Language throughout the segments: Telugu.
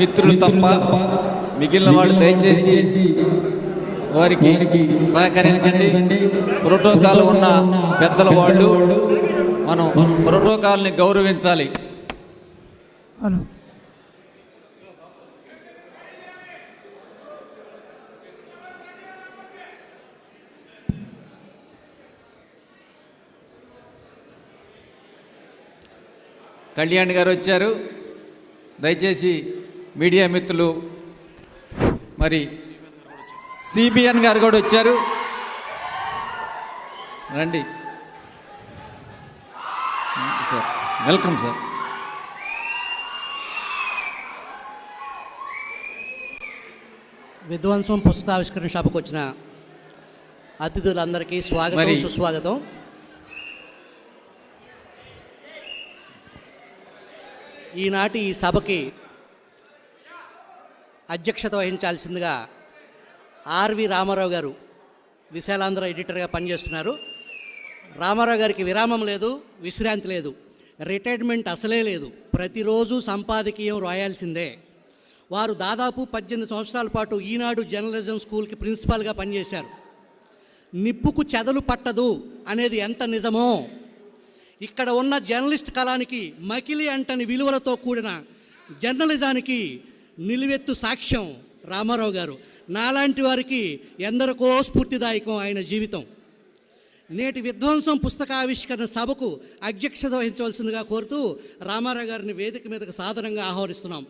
మిత్రులు తప్ప మిగిలిన వాళ్ళు దయచేసి వారికి సహకరించండి. ప్రోటోకాల్ ఉన్న పెద్దల వాళ్ళు మనం ప్రోటోకాల్ని గౌరవించాలి. హలో కళ్యాణ్ గారు వచ్చారు. దయచేసి మీడియా మిత్రులు మరి సిబిఎన్ గారు కూడా వచ్చారు. రండి. Sir welcome sir. విధ్వంసం పుస్తకావిష్కరణ సభకు వచ్చిన అతిథులందరికీ స్వాగతం సుస్వాగతం. ఈనాటి ఈ సభకి అధ్యక్షత వహించాల్సిందిగా ఆర్వి రామారావు గారు విశాలాంధ్ర ఎడిటర్గా పనిచేస్తున్నారు. రామారావు గారికి విరామం లేదు విశ్రాంతి లేదు రిటైర్మెంట్ అసలే లేదు. ప్రతిరోజు సంపాదకీయం రాయాల్సిందే. వారు దాదాపు పద్దెనిమిది సంవత్సరాల పాటు ఈనాడు జర్నలిజం స్కూల్కి ప్రిన్సిపాల్గా పనిచేశారు. నిప్పుకు చెదలు పట్టదు అనేది ఎంత నిజమో? ఇక్కడ ఉన్న జర్నలిస్ట్ కళానికి మకిలి అంటని విలువలతో కూడిన జర్నలిజానికి నిలువెత్తు సాక్ష్యం రామారావు గారు. నాలాంటి వారికి ఎందరికో స్ఫూర్తిదాయకం ఆయన జీవితం. నేటి విధ్వంసం పుస్తకావిష్కరణ సభకు అధ్యక్షత వహించవలసిందిగా కోరుతూ రామారావు గారిని వేదిక మీదకు సాధారణంగా ఆహ్వానిస్తున్నాం.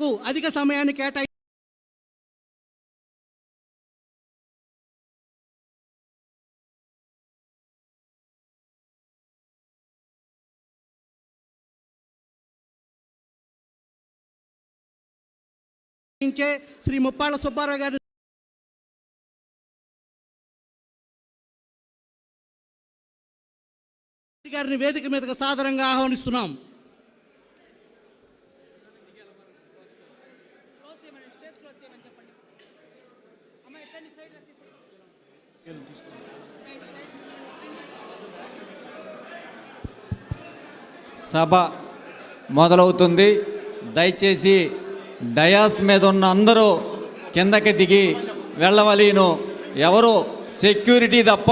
వరకు అధిక సమయాన్ని కేటాయి శ్రీ ముప్పాళ్ళ సుబ్బారావు గారి గారిని వేదిక మీదకు సాదరంగా ఆహ్వానిస్తున్నాం. చేయమని క్లోజ్ చేయమని చెప్పండి. అమ్మ ఎట్లండి సైడ్ వచ్చేసి సభ మొదలవుతుంది. దయచేసి డయాస్ మీద ఉన్న అందరూ కిందకి దిగి వెళ్ళవలీను. ఎవరు సెక్యూరిటీ తప్ప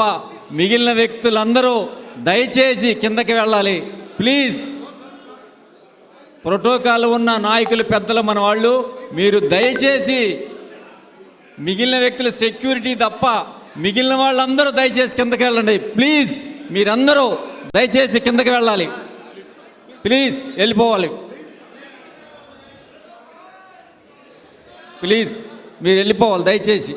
మిగిలిన వ్యక్తులందరూ దయచేసి కిందకి వెళ్ళాలి. ప్లీజ్ ప్రోటోకాల్ ఉన్న నాయకులు పెద్దలు మన వాళ్ళు మీరు దయచేసి మిగిలిన వ్యక్తులు సెక్యూరిటీ తప్ప మిగిలిన వాళ్ళందరూ దయచేసి కిందకి వెళ్ళండి. ప్లీజ్ మీరందరూ దయచేసి కిందకి వెళ్ళాలి. ప్లీజ్ వెళ్ళిపోవాలి. ప్లీజ్ మీరు వెళ్ళిపోవాలి దయచేసి.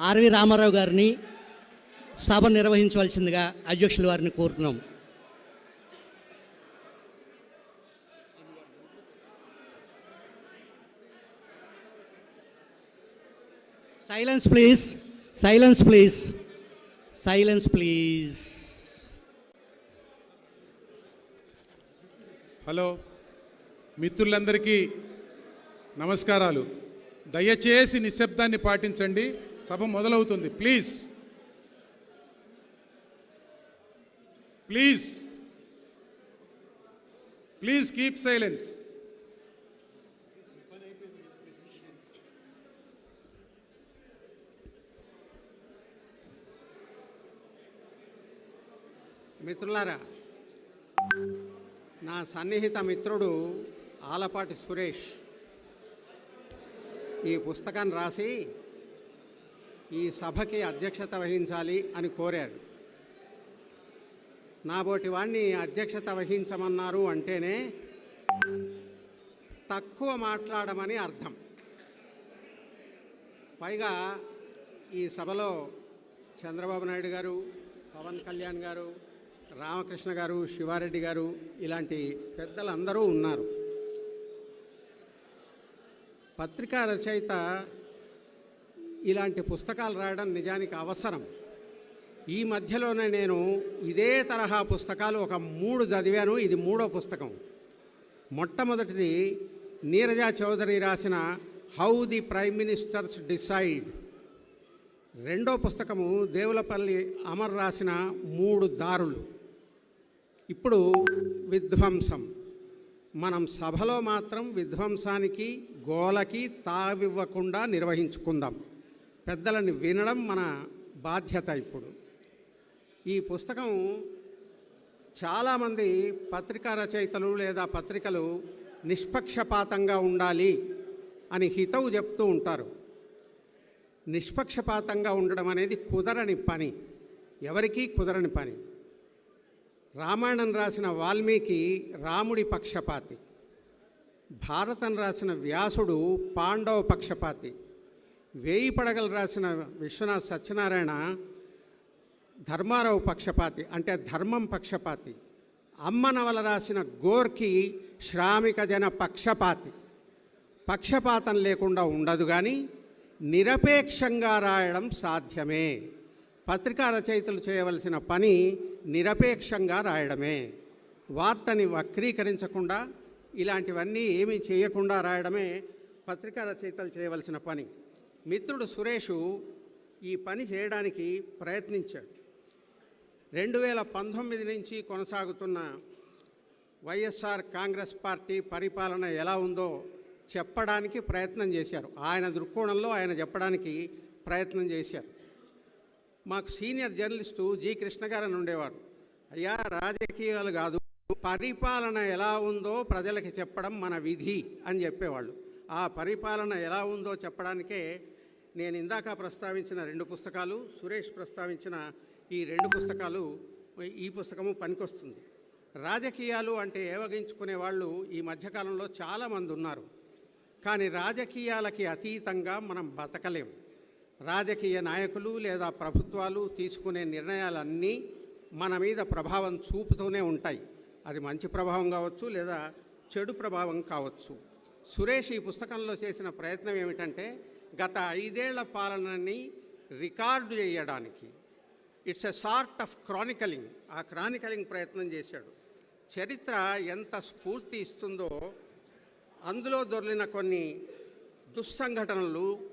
ఆర్వి రామారావు గారిని సభ నిర్వహించవలసిందిగా అధ్యక్షుల వారిని కోరుతున్నాం. Silence please silence please silence please hello. మిత్రులందరికీ నమస్కారాలు. దయచేసి నిశ్శబ్దాన్ని పాటించండి. సభ మొదలవుతుంది. Please please please keep silence మిత్రులారా నా సన్నిహిత మిత్రుడు ఆలపాటి సురేష్ ఈ పుస్తకాన్ని రాసి ఈ సభకి అధ్యక్షత వహించాలి అని కోరాడు నాబోటి వాణ్ణి అధ్యక్షత వహించమన్నారు అంటేనే తక్కువ మాట్లాడమని అర్థం. పైగా ఈ సభలో చంద్రబాబు నాయుడు గారు పవన్ కళ్యాణ్ గారు రామకృష్ణ గారు శివారెడ్డి గారు ఇలాంటి పెద్దలందరూ ఉన్నారు. పత్రికా రచయిత ఇలాంటి పుస్తకాలు రాయడం నిజానికి అవసరం. ఈ మధ్యలోనే నేను ఇదే తరహా పుస్తకాలు ఒక మూడు చదివాను. ఇది మూడో పుస్తకం. మొట్టమొదటిది నీరజా చౌదరి రాసిన how the prime ministers decide రెండో పుస్తకము దేవులపల్లి అమర్ రాసిన మూడు దారులు. ఇప్పుడు విధ్వంసం. మనం సభలో మాత్రం విధ్వంసానికి గోలకి తావివ్వకుండా నిర్వహించుకుందాం. పెద్దలని వినడం మన బాధ్యత ఇప్పుడు. ఈ పుస్తకం చాలామంది పత్రికా రచయితలు లేదా పత్రికలు నిష్పక్షపాతంగా ఉండాలి అని హితవు చెప్తూ ఉంటారు. నిష్పక్షపాతంగా ఉండడం అనేది కుదరని పని. ఎవరికీ కుదరని పని. రామాయణం రాసిన వాల్మీకి రాముడి పక్షపాతి. భారతం రాసిన వ్యాసుడు పాండవ పక్షపాతి. వేయి పడగలు రాసిన విశ్వనాథ్ సత్యనారాయణ ధర్మారావు పక్షపాతి అంటే ధర్మం పక్షపాతి. అమ్మ నవల రాసిన గోర్కి శ్రామిక జన పక్షపాతి. పక్షపాతం లేకుండా ఉండదు కానీ నిరపేక్షంగా రాయడం సాధ్యమే. పత్రికా రచయితలు చేయవలసిన పని నిరపేక్షంగా రాయడమే. వార్తని వక్రీకరించకుండా ఇలాంటివన్నీ ఏమీ చేయకుండా రాయడమే పత్రికా రచయితలు చేయవలసిన పని. మిత్రుడు సురేషు ఈ పని చేయడానికి ప్రయత్నించాడు. రెండు వేల పంతొమ్మిది నుంచి కొనసాగుతున్న వైఎస్ఆర్ కాంగ్రెస్ పార్టీ పరిపాలన ఎలా ఉందో చెప్పడానికి ప్రయత్నం చేశారు. ఆయన దృక్కోణంలో ఆయన చెప్పడానికి ప్రయత్నం చేశారు. మాకు సీనియర్ జర్నలిస్టు జి కృష్ణ గారు అని ఉండేవాడు. అయ్యా రాజకీయాలు కాదు పరిపాలన ఎలా ఉందో ప్రజలకి చెప్పడం మన విధి అని చెప్పేవాళ్ళు. ఆ పరిపాలన ఎలా ఉందో చెప్పడానికే నేను ఇందాక ప్రస్తావించిన రెండు పుస్తకాలు సురేష్ ప్రస్తావించిన ఈ రెండు పుస్తకాలు ఈ పుస్తకము పనికొస్తుంది. రాజకీయాలు అంటే ఏవగించుకునే వాళ్ళు ఈ మధ్యకాలంలో చాలామంది ఉన్నారు. కానీ రాజకీయాలకి అతీతంగా మనం బతకలేం. రాజకీయ నాయకులు లేదా ప్రభుత్వాలు తీసుకునే నిర్ణయాలన్నీ మన మీద ప్రభావం చూపుతూనే ఉంటాయి. అది మంచి ప్రభావం కావచ్చు లేదా చెడు ప్రభావం కావచ్చు. సురేష్ ఈ పుస్తకంలో చేసిన ప్రయత్నం ఏమిటంటే గత ఐదేళ్ళ పాలనని రికార్డు చేయడానికి it's a sort of chronicling. ఆ క్రానికలింగ్ ప్రయత్నం చేశాడు. చరిత్ర ఎంత స్ఫూర్తి ఇస్తుందో అందులో దొర్లిన కొన్ని దుస్సంఘటనలు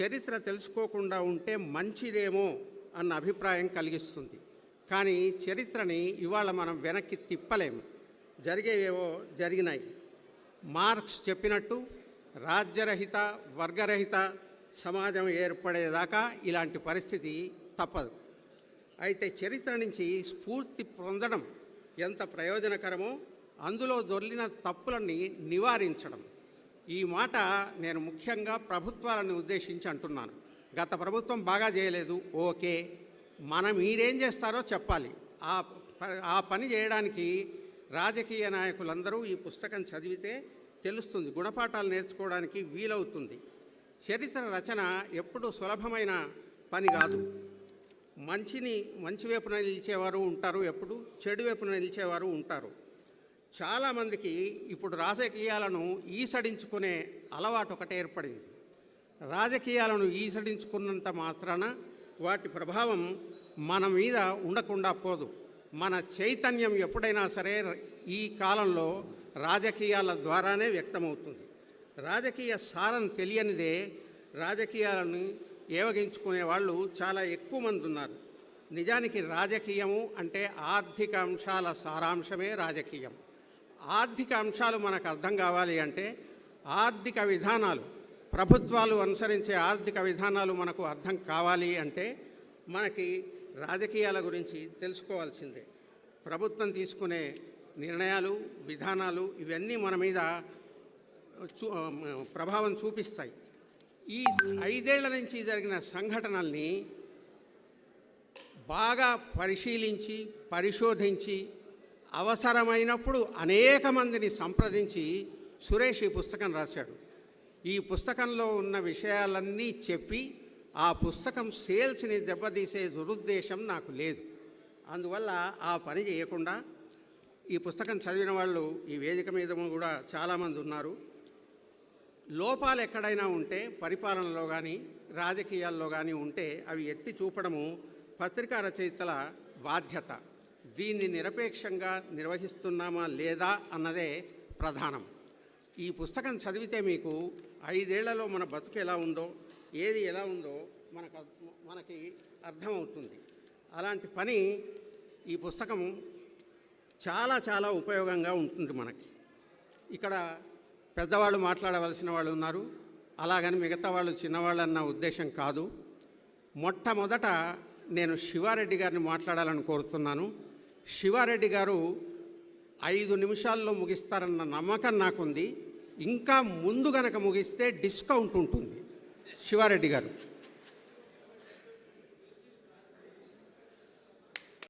చరిత్ర తెలుసుకోకుండా ఉంటే మంచిదేమో అన్న అభిప్రాయం కలిగిస్తుంది. కానీ చరిత్రని ఇవాళ మనం వెనక్కి తిప్పలేము. జరిగేవేవో జరిగినాయి. మార్క్స్ చెప్పినట్టు రాజ్యరహిత వర్గరహిత సమాజం ఏర్పడేదాకా ఇలాంటి పరిస్థితి తప్పదు. అయితే చరిత్ర నుంచి స్ఫూర్తి పొందడం ఎంత ప్రయోజనకరమో అందులో దొర్లిన తప్పులని నివారించడం. ఈ మాట నేను ముఖ్యంగా ప్రభుత్వాలను ఉద్దేశించి అంటున్నాను. గత ప్రభుత్వం బాగా చేయలేదు. ఓకే. మనం మీరేం చేస్తారో చెప్పాలి. ఆ ప- ఆ పని చేయడానికి రాజకీయ నాయకులందరూ ఈ పుస్తకం చదివితే తెలుస్తుంది. గుణపాఠాలు నేర్చుకోవడానికి వీలవుతుంది. చరిత్ర రచన ఎప్పుడూ సులభమైన పని కాదు. మంచిని మంచి వైపున నిలిచేవారు ఉంటారు ఎప్పుడు చెడు వైపున నిలిచేవారు ఉంటారు. చాలామందికి ఇప్పుడు రాజకీయాలను ఈసడించుకునే అలవాటు ఒకటి ఏర్పడింది. రాజకీయాలను ఈసడించుకున్నంత మాత్రాన వాటి ప్రభావం మన మీద ఉండకుండా పోదు. మన చైతన్యం ఎప్పుడైనా సరే ఈ కాలంలో రాజకీయాల ద్వారానే వ్యక్తమవుతుంది. రాజకీయ సారం తెలియనిదే రాజకీయాలను ఏవగించుకునే వాళ్ళు చాలా ఎక్కువ మంది ఉన్నారు. నిజానికి రాజకీయము అంటే ఆర్థిక అంశాల సారాంశమే రాజకీయం. ఆర్థిక అంశాలు మనకు అర్థం కావాలి అంటే ఆర్థిక విధానాలు ప్రభుత్వాలు అనుసరించే ఆర్థిక విధానాలు మనకు అర్థం కావాలి అంటే మనకి రాజకీయాల గురించి తెలుసుకోవాల్సిందే. ప్రభుత్వం తీసుకునే నిర్ణయాలు విధానాలు ఇవన్నీ మన మీద చూ ప్రభావం చూపిస్తాయి. ఈ ఐదేళ్ళ నుంచి జరిగిన సంఘటనల్ని బాగా పరిశీలించి పరిశోధించి అవసరమైనప్పుడు అనేక మందిని సంప్రదించి సురేష్ ఈ పుస్తకం రాశాడు. ఈ పుస్తకంలో ఉన్న విషయాలన్నీ చెప్పి ఆ పుస్తకం సేల్స్ని దెబ్బతీసే దురుద్దేశం నాకు లేదు. అందువల్ల ఆ పని చేయకుండా ఈ పుస్తకం చదివిన వాళ్ళు ఈ వేదిక మీద కూడా చాలామంది ఉన్నారు. లోపాలు ఎక్కడైనా ఉంటే పరిపాలనలో కానీ రాజకీయాల్లో కానీ ఉంటే అవి ఎత్తి చూపడము పత్రికా రచయితల బాధ్యత. దీన్ని నిరపేక్షంగా నిర్వహిస్తున్నామా లేదా అన్నదే ప్రధానం. ఈ పుస్తకం చదివితే మీకు ఐదేళ్ళలో మన బతుకు ఎలా ఉందో ఏది ఎలా ఉందో మనకు మనకి అర్థమవుతుంది. అలాంటి పని ఈ పుస్తకం చాలా చాలా ఉపయోగంగా ఉంటుంది మనకి. ఇక్కడ పెద్దవాళ్ళు మాట్లాడవలసిన వాళ్ళు ఉన్నారు. అలాగని మిగతా వాళ్ళు చిన్నవాళ్ళు అన్న ఉద్దేశం కాదు. మొట్టమొదట నేను శివారెడ్డి గారిని మాట్లాడాలని కోరుతున్నాను. శివారెడ్డి గారు ఐదు నిమిషాల్లో ముగిస్తారన్న నమ్మకం నాకుంది. ఇంకా ముందు గనక ముగిస్తే డిస్కౌంట్ ఉంటుంది. శివారెడ్డి గారు.